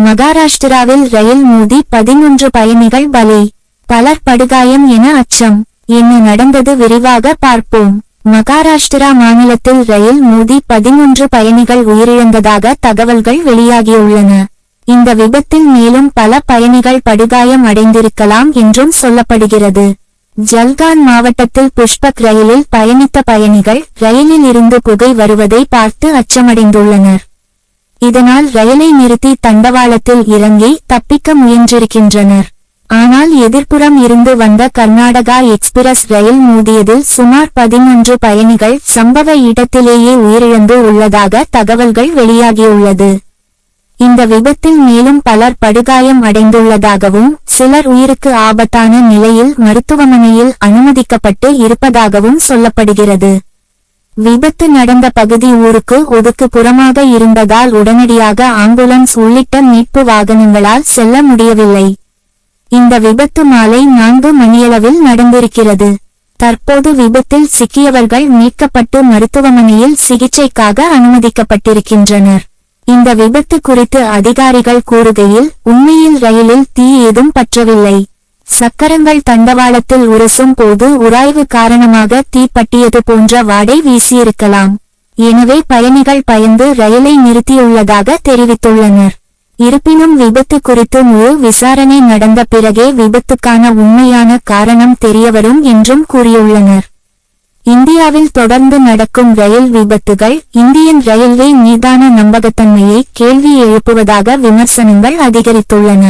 மகாராஷ்டிராவில் ரயில் மோதி பதினொன்று பயணிகள் பலி. பலர் படுகாயம் என அச்சம். என்ன நடந்தது விரிவாக பார்ப்போம். மகாராஷ்டிரா மாநிலத்தில் ரயில் மோதி பதினொன்று பயணிகள் உயிரிழந்ததாக தகவல்கள் வெளியாகியுள்ளன. இந்த விபத்தில் மேலும் பல பயணிகள் படுகாயம் அடைந்திருக்கலாம் என்றும் சொல்லப்படுகிறது. ஜல்கான் மாவட்டத்தில் புஷ்பக் ரயிலில் பயணித்த பயணிகள் ரயிலில் இருந்து புகை வருவதை பார்த்து அச்சமடைந்துள்ளனர். இதனால் ரயிலை நிறுத்தி தண்டவாளத்தில் இறங்கி தப்பிக்க முயன்றிருக்கின்றனர். ஆனால் எதிர்ப்புறம் இருந்து வந்த கர்நாடகா எக்ஸ்பிரஸ் ரயில் மோதியதில் சுமார் பதினொன்று பயணிகள் சம்பவ இடத்திலேயே உயிரிழந்து உள்ளதாக தகவல்கள் வெளியாகியுள்ளது. இந்த விபத்தில் மேலும் பலர் படுகாயம் அடைந்துள்ளதாகவும் சிலர் உயிருக்கு ஆபத்தான நிலையில் மருத்துவமனையில் அனுமதிக்கப்பட்டு இருப்பதாகவும் சொல்லப்படுகிறது. விபத்து நடந்த பகுதி ஊருக்கு ஒதுக்கு புறமாக இருந்ததால் உடனடியாக ஆம்புலன்ஸ் உள்ளிட்ட மீட்பு வாகனங்களால் செல்ல முடியவில்லை. இந்த விபத்து மாலை நான்கு மணியளவில் நடந்திருக்கிறது. தற்போது விபத்தில் சிக்கியவர்கள் மீட்கப்பட்டு மருத்துவமனையில் சிகிச்சைக்காக அனுமதிக்கப்பட்டிருக்கின்றனர். இந்த விபத்து குறித்து அதிகாரிகள் கூறுகையில் உண்மையில் ரயிலில் தீ ஏதும் பற்றவில்லை. சக்கரங்கள் தண்டவாளத்தில் உரசும் போது உராய்வு காரணமாக தீப்பட்டியது போன்ற வாடை வீசியிருக்கலாம். எனவே பயணிகள் பயந்து ரயிலை நிறுத்தியுள்ளதாக தெரிவித்துள்ளனர். இருப்பினும் விபத்து குறித்து முழு விசாரணை நடந்த பிறகே விபத்துக்கான உண்மையான காரணம் தெரியவரும் என்றும் கூறியுள்ளனர். இந்தியாவில் தொடர்ந்து நடக்கும் ரயில் விபத்துகள் இந்தியன் ரயில்வே மீதான நம்பகத்தன்மையை கேள்வி எழுப்புவதாக விமர்சனங்கள் அதிகரித்துள்ளன.